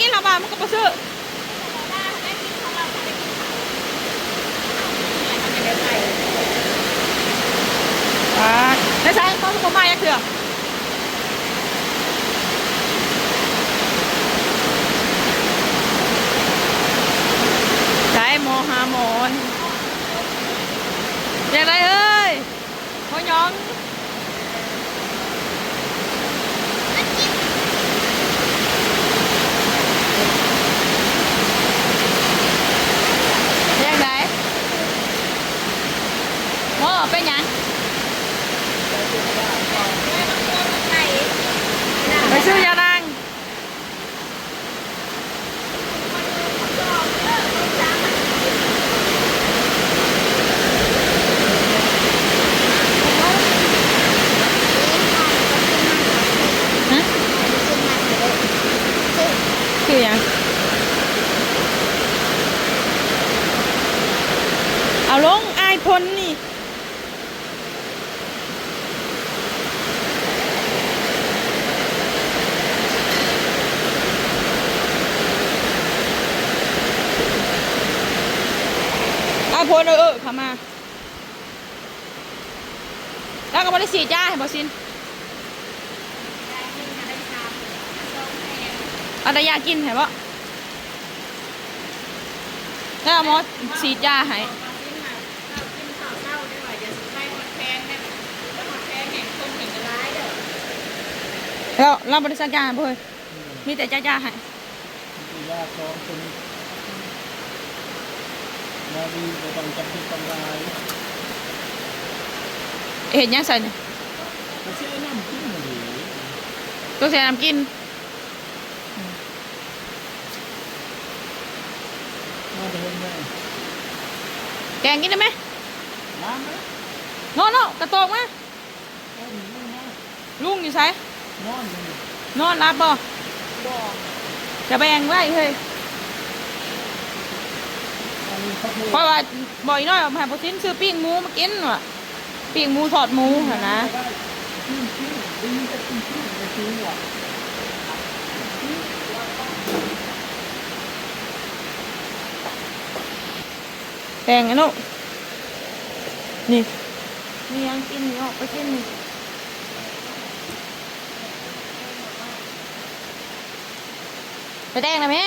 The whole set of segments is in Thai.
กินละบาทมันก็บ่ซื้ออ่าในสายเขาสมมาอยากเถื่อใช้โมหาหมอนอยากไรเอ้ยพ่อยองอยากไรโมเป็นหยังไปซื้อยาดังฮะคือหยังเอาลงอายพลนี่ อาพลเออเออข้ามา แล้วก็บริสีจ้าให้บอสินอะไรยากินให้บ่แล้วหมอสีจ้าให้แล้วเราบริษัทยาให้บ่เฮ้ยมีแต่จ้าจ้าให้ยาสองคน มาดีก็ต้องจับที่ตำรายเห็นยังใส่เนี่ยไม่ใช่น้ำจิ้มหรือตัวใส่น้ำกินมาเดินเลยแกงกินได้ไหมน้ำนะโน่โน่กระโตกมาเอาหนูมาลุงอยู่ไสนอนอยู่นอนรับบ่บ่จะแบ่งไว้เฮ้ยอันนี้ เพราะว่าบ่อยน้อยเอาให้พอชิ้นซื้อปิ้งหมูมากินว่ะปิ้งหมูทอดหมูเหั่นะแบ่งไอ้นุนี่นี่ยังกินนี่ออกไปกินนี่ไปแดงนะแม่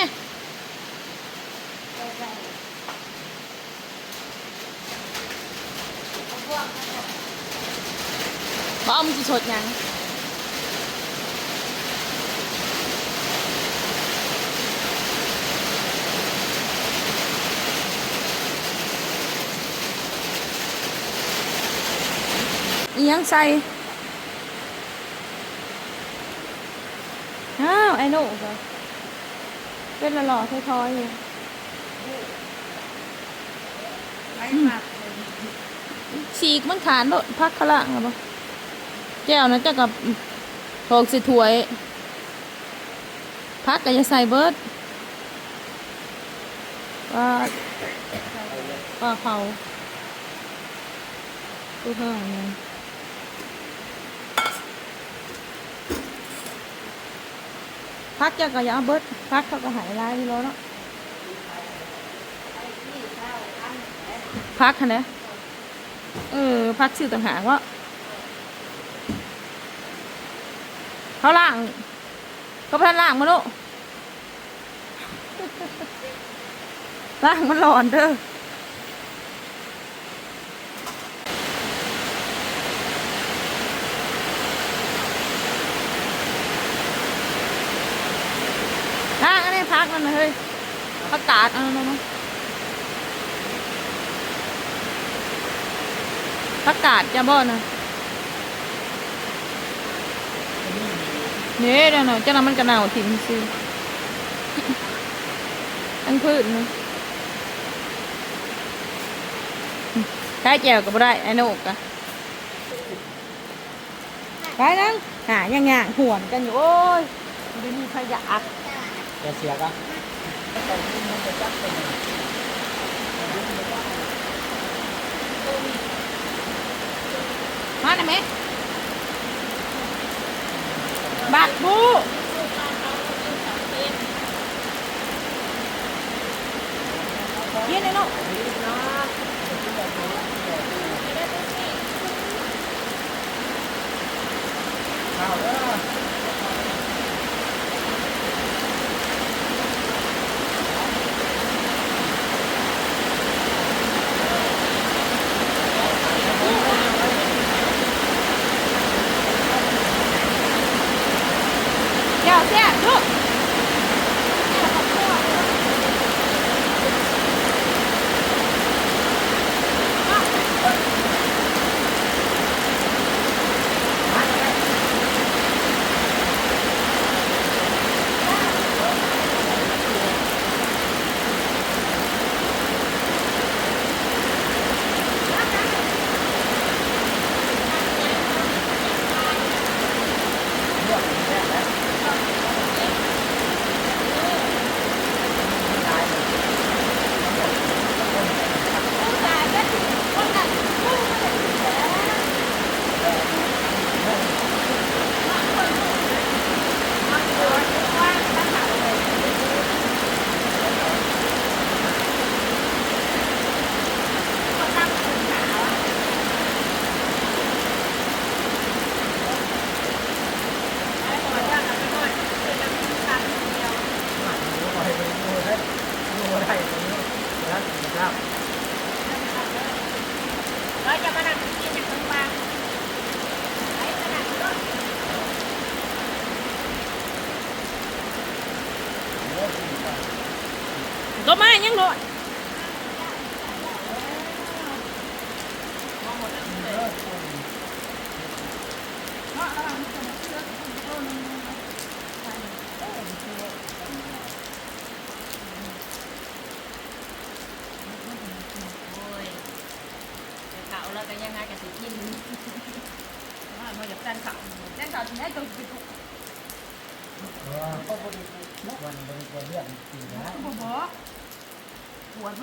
บ่เอมันสิสดยังอียังใส่อ้าวไอ้หนูเหรอเป็นหล่อๆท้อยๆอยู่ไอ้มัก สีกมันขานโดดพักขละครับแก้วนั้นจะกับโถกสิถวย พักก็จะใส่เบิร์ดปลาปลาเขาตู้ห่างเลยพักจะก็อย่าเอาเบิร์ดพักเขาก็หายลายอยู่แล้วเนาะพักคะเนี่ย เออ พักชื่อต่างหากว่าเขาล่างเขาพันล่างมาโลกล่างมันหลอนเด้อล่างอันนี้พักมันเฮยประกาศเอันนั้นนะ ประกาศจะบ่นะเนี่ยเดี๋ยวหน่อยเจ้าน้ำมันกระหน่าถิ่มซิอันพืชนะใช้แจวก็บ่ได้ไอ้โนกอะไปนั่งหาย่างย่างๆหวนกันอยู่โอ้ยไม่มีขยะจะเสียก ណាមែនបាក់បូ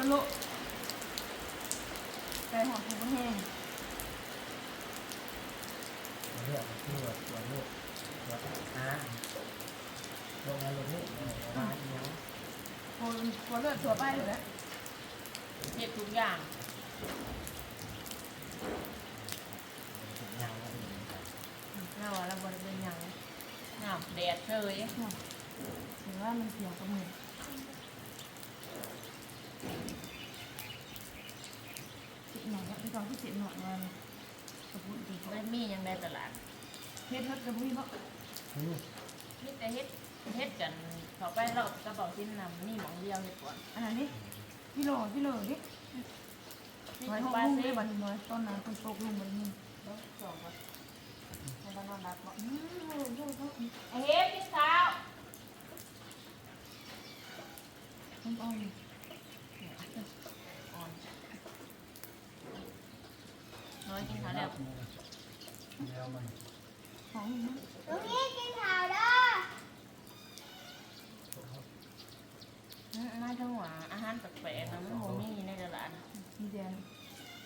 มันโลใจหอมแห้งเรื่องที่ว่าตัวลูกตัวนะลงมาลงนี่มาเนี้ยพอพอเลือดตัวไปเลยนะเฮ็ดทุกอย่างถึงยังเน่าแล้วบ่ได้เป็นหยังเน่าแดดเฉยหรือว่ามันเกี่ยวกับมือ สิหน่อยไปก่อนที่สิหน่อยมันกระปุกดีบ่ได้มีหยังในตลาดเฮ็ดเฮ็ดกระปุกเนาะนี่มีแต่เฮ็ดเฮ็ดกันเขาไปเรากระบอกชิ้นนำนี่หมองเดียวเฮ็ดก่อนอันนั้นนี่กิโลกิโลนี่นี่น้อยทุหกกบ้านลุงสิได้วันน้อยต้นนั้นคนโตกลุงวันนี้สองวันให้เรานอนรับบ่อืมโอ้โหโอ้โหไอ้เฮ็ดพี่สาวมันอ่อน อ่อนน้อย กินข้าวแล้วแล้วมันของมันตรงนี้กินข่าวเด้ออืมน่าจะหวานอาหารแปลกๆนะมันบ่มีในตลาดมีเดียน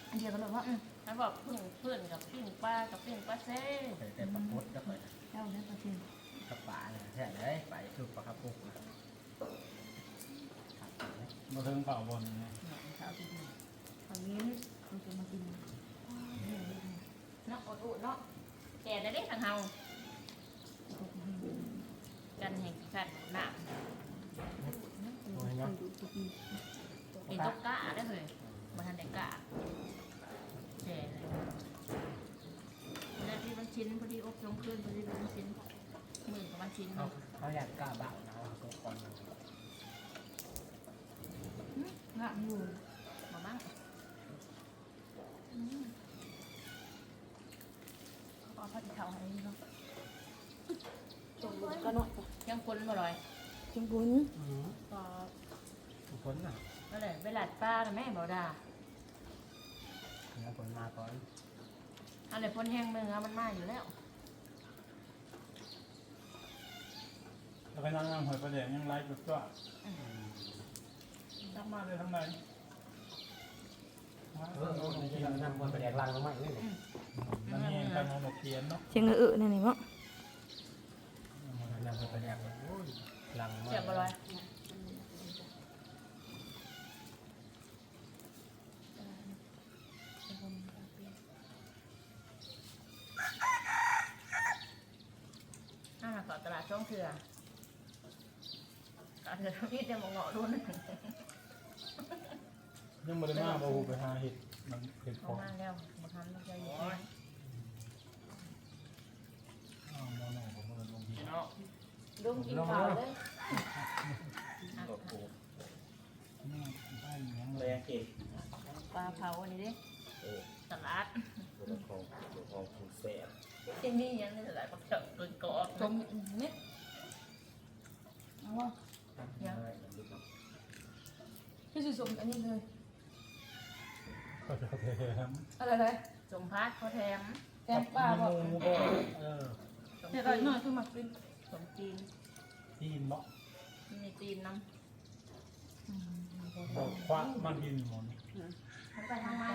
อันเดียวกันเลยว่าอืมแล้วบอกเพื่อนเพื่อนกับปิ้งปลากับปิ้งปลาเซ่แต่แต่ประพดก็เปิดเจ้าได้ประเทศกระป๋าเนี่ยแท้เลยไปถูกประคับปุกนะมาถึงเป่าบนไงข้าวที่นี่ตอนนี้เราจะมากิน เนาะอดอุเนาะแก่ได้เด็กทางเฮากันแห่งกันหนักเป็นตกกะได้เลยมาทันเด็กกะแก่เลยแล้วที่มันชิ้นพอดีอบลงขึ้นพอดีมันชิ้นหมื่นกับมันชิ้นเขาเขาอยากกล้าเบานะทุกคนงะอยู่ มาบ้าง เอาผัดเข่าให้เนาะตรงก็หน่อย ยั งคนบ่ลอยจังบุญก็ทุกคนน่ะนั่นแหละเวลาป้าน่ะแม่บ่ด่าแล้วคนมาก่อนอะไรพ่นแห้งมึงอะมันมาอยู่แล้ว แล้วไปนั่งนั่งหอยประเดี๋ยวยังไล่จุดจ้าทำมาเลยทำไรเออเอาที่เรานำคนไปแดกลังลงมาอีกนี่มันนี่การมองแบบเทียนเนาะ เสียงเออๆนั่นนี่บ่ นำคนไปแดกโอ้ยลังมาเจ็บบ่ลอยน่ามาขอตลาดช่องเถื่อก็เถื่อพี่จะมาเงาะรุ่นยังไม่ได้มาบ่ฮู้ไปหาเห็ดมันเห็ดขเขาองมาแล้วมาทำไม่ใช่อยู่ อ้าวมอหน่อยผมก็เลยลงที่ ลุงกินข้าวเลยนี่ได้ยังเลแรงเก่งปลาเผาอันนี้ดิโอ้ตลาดตัวของตัวของคุณแซ่บที่นี่ยังไม่ตลาดปลาเผาตัวกรอบชมเม็ดเอาวะยังพี่สุสมอันนี้เลยก็จะแถมอะไรเลยสมพัดเขาแถมแกงปลาบ่หมูก็เออสมเดี๋ยวหน่อยคือมักกินสมจีน จีนเนาะมีจีนน้บอกคว้ามันกินหมดำมันไปทางไหน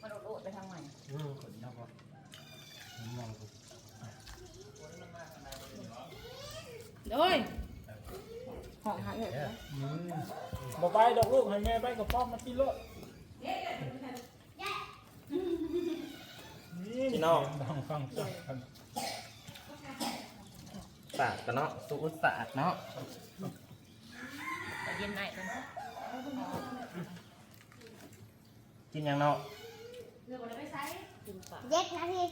มันโดดไปทางไหนอืมคนเนาะก็ผมมองดูเด้ยห้องหาเงินเด้ออืมบอกไปดอกลูกให้แม่ไปกับพ่อมาที่รถนี่เสียงดังฟังจักกั นสาดกันเนาะสูตรสาดเนาะแต่เย็นไหนกันกินยังเนาะเด็ดนาที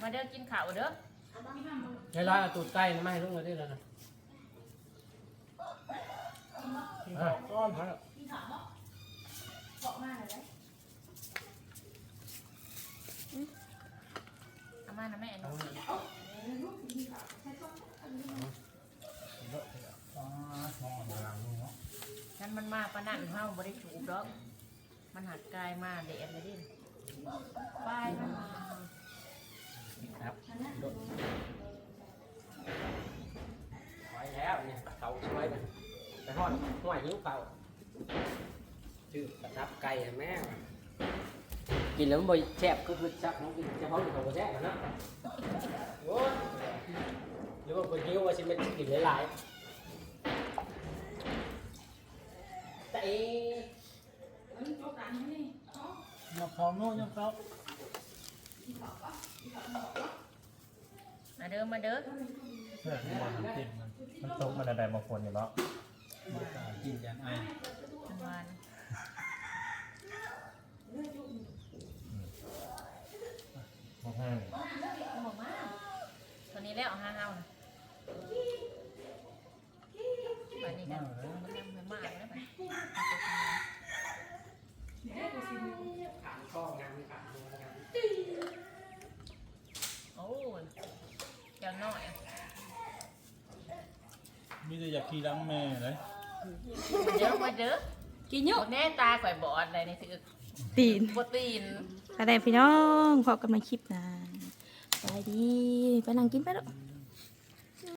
มาเด้อกินข้าวเด้อเวลาเอาตูดไก่นี่มาให้ลุงเลยได้แล้วนะกินข้าวก้อนฮะอามานะแม่หนู อ๋อมองหลังลุงเนาะ นั่นมันมาปะนั่นเฮาบ่ได้ถูกดอก มันหัดกายมาเดดเลยดิป้ายมันมาครับไว้แล้วเนี่ยเขาช่วยมันไปทอดห้วยหิ้วเปล่าชื่อกระทับไก่อะแม่กินแล้วมันบ่แซ่บก็คือจับน้องกินเฉพาะอยู่ของบ่แซ่บอะเนาะโอ้ยหรือว่าบ่หิ้วว่าสิมันกินหลายๆแต่เอ๊ะ ยับเขาโน่นยับเขามาเด้อมาเด้อเพื่อนที่มาทำกินมันมันตกมันอะไรบางคนอยู่เนาะมันกล้ากินยันไอทำงานพวกห้างบอกมาตัวนี้แล้วห้าเฮานะบัดนี้กันมันยังไม่มากแล้วไป ขาข้องานขาโงาน โอ้ยอย่างน้อย มี แต่อยากขี่หลังแม่เลยมาเด้อมาเด้อกินเยอะแน่ตาข่อยบอดอะไรนี่ถือตีนบ่ตีนอะไรพี่น้องพอกันมาคลิปนะไปดีไปนั่งกินไปแล้วอื